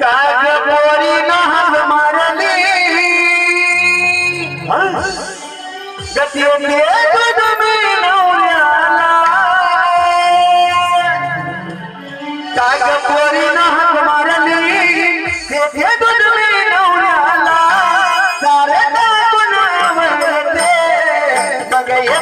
कागपोरी न हमारली गतियों के दूध नौरियाला कागपोरी न हमारली के दूध में नौरियाला सारे दागुन अमरते बगैये